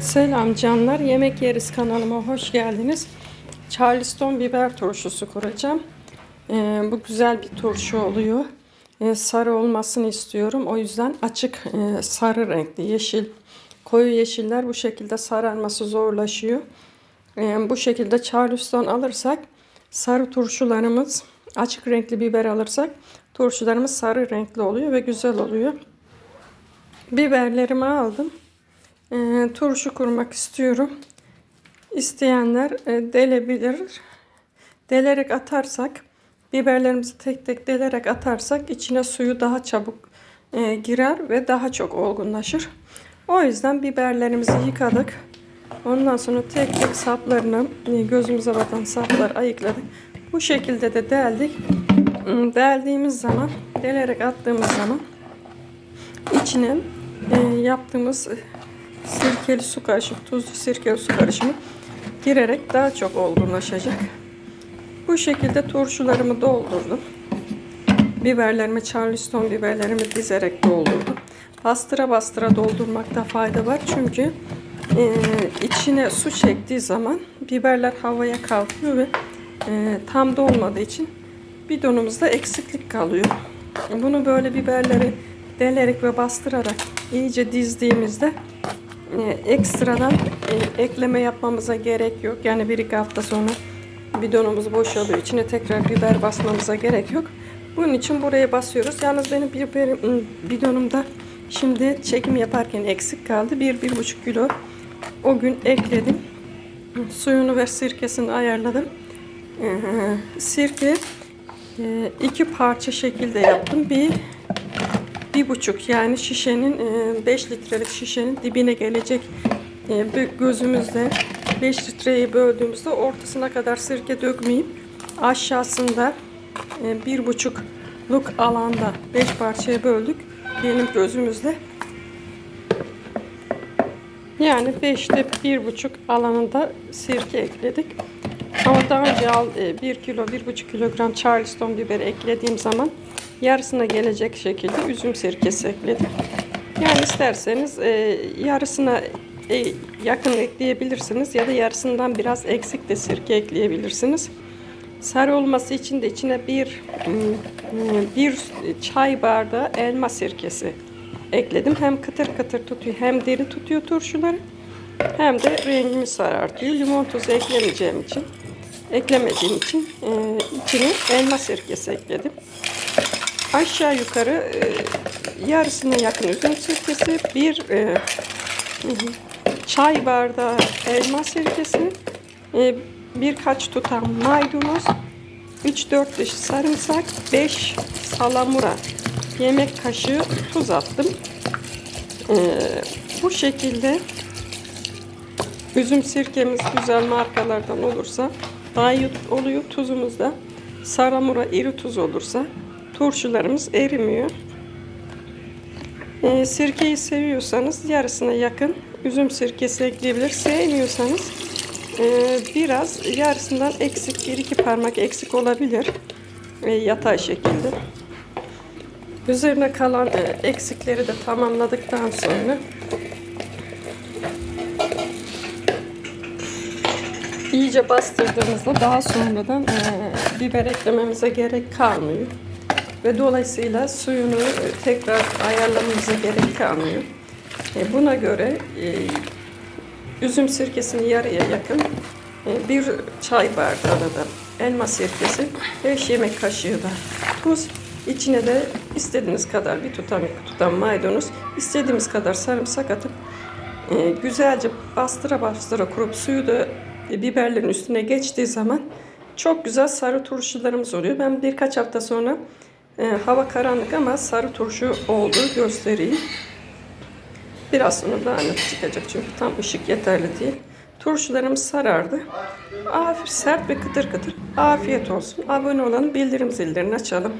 Selam canlar. Yemek Yeriz kanalıma hoş geldiniz. Charleston biber turşusu kuracağım. Ee, bu güzel bir turşu oluyor. Ee, sarı olmasını istiyorum. O yüzden açık e, sarı renkli yeşil koyu yeşiller bu şekilde sararması zorlaşıyor. Ee, bu şekilde Charleston alırsak sarı turşularımız açık renkli biber alırsak turşularımız sarı renkli oluyor ve güzel oluyor. Biberlerimi aldım. E, turşu kurmak istiyorum. İsteyenler e, delebilir. Delerek atarsak, biberlerimizi tek tek delerek atarsak içine suyu daha çabuk e, girer ve daha çok olgunlaşır. O yüzden biberlerimizi yıkadık. Ondan sonra tek tek saplarını e, gözümüze batan sapları ayıkladık. Bu şekilde de deldik. Deldiğimiz zaman, delerek attığımız zaman içine e, yaptığımız sirkeli su karışımı, tuzlu sirkeli su karışımı girerek daha çok olgunlaşacak. Bu şekilde turşularımı doldurdum. Biberlerimi, charleston biberlerimi dizerek doldurdum. Bastıra bastıra doldurmakta fayda var. Çünkü e, içine su çektiği zaman biberler havaya kalkıyor ve e, tam dolmadığı için bidonumuzda eksiklik kalıyor. Bunu böyle biberleri delerek ve bastırarak iyice dizdiğimizde ekstradan e, ekleme yapmamıza gerek yok. Yani bir iki hafta sonra bidonumuz boşalıyor. İçine tekrar biber basmamıza gerek yok. Bunun için buraya basıyoruz. Yalnız benim biberim, ıı, bidonumda şimdi çekim yaparken eksik kaldı. Bir, bir buçuk kilo o gün ekledim. Suyunu ve sirkesini ayarladım. Ee, sirke e, iki parça şekilde yaptım. Bir bir buçuk yani şişenin 5 e, litrelik şişenin dibine gelecek e, gözümüzde 5 litreyi böldüğümüzde ortasına kadar sirke dökmeyip aşağısında e, bir buçukluk alanda 5 parçaya böldük benim gözümüzde. Yani 5'te bir buçuk alanında sirke ekledik. Ama daha önce al 1 kilo 1,5 kilogram charleston biberi eklediğim zaman yarısına gelecek şekilde üzüm sirkesi ekledim. Yani isterseniz e, yarısına e, yakın ekleyebilirsiniz ya da yarısından biraz eksik de sirke ekleyebilirsiniz. Sarı olması için de içine bir bir çay bardağı elma sirkesi ekledim. Hem kıtır kıtır tutuyor hem deri tutuyor turşuları hem de rengini sarartıyor. Limon tuzu eklemeyeceğim için eklemediğim için e, içine elma sirkesi ekledim. Aşağı yukarı e, yarısına yakın üzüm sirkesi, bir e, çay bardağı elma sirkesi, e, birkaç tutam maydanoz, 3-4 diş sarımsak, 5 salamura yemek kaşığı tuz attım. E, bu şekilde üzüm sirkemiz güzel markalardan olursa iyi oluyor. Tuzumuz da saramura iri tuz olursa turşularımız erimiyor. E, sirkeyi seviyorsanız yarısına yakın üzüm sirkesi ekleyebilir. Sevmiyorsanız e, biraz yarısından eksik bir iki parmak eksik olabilir. E, yatay şekilde. Üzerine kalan e, eksikleri de tamamladıktan sonra iyice bastırdığımızda daha sonradan e, biber eklememize gerek kalmıyor. Ve dolayısıyla suyunu tekrar ayarlamamıza gerek kalmıyor. E, buna göre e, üzüm sirkesini yarıya yakın e, bir çay bardağı da elma sirkesi, 5 yemek kaşığı da tuz, içine de istediğiniz kadar bir tutam bir tutam maydanoz, istediğimiz kadar sarımsak atıp e, güzelce bastıra bastıra kurup suyu da biberlerin üstüne geçtiği zaman çok güzel sarı turşularımız oluyor. Ben birkaç hafta sonra e, hava karanlık ama sarı turşu olduğu göstereyim. Biraz sonra daha net çıkacak çünkü tam ışık yeterli değil. Turşularımız sarardı. Afiyet, sert ve kıtır kıtır. Afiyet olsun. Abone olanın bildirim zillerini açalım.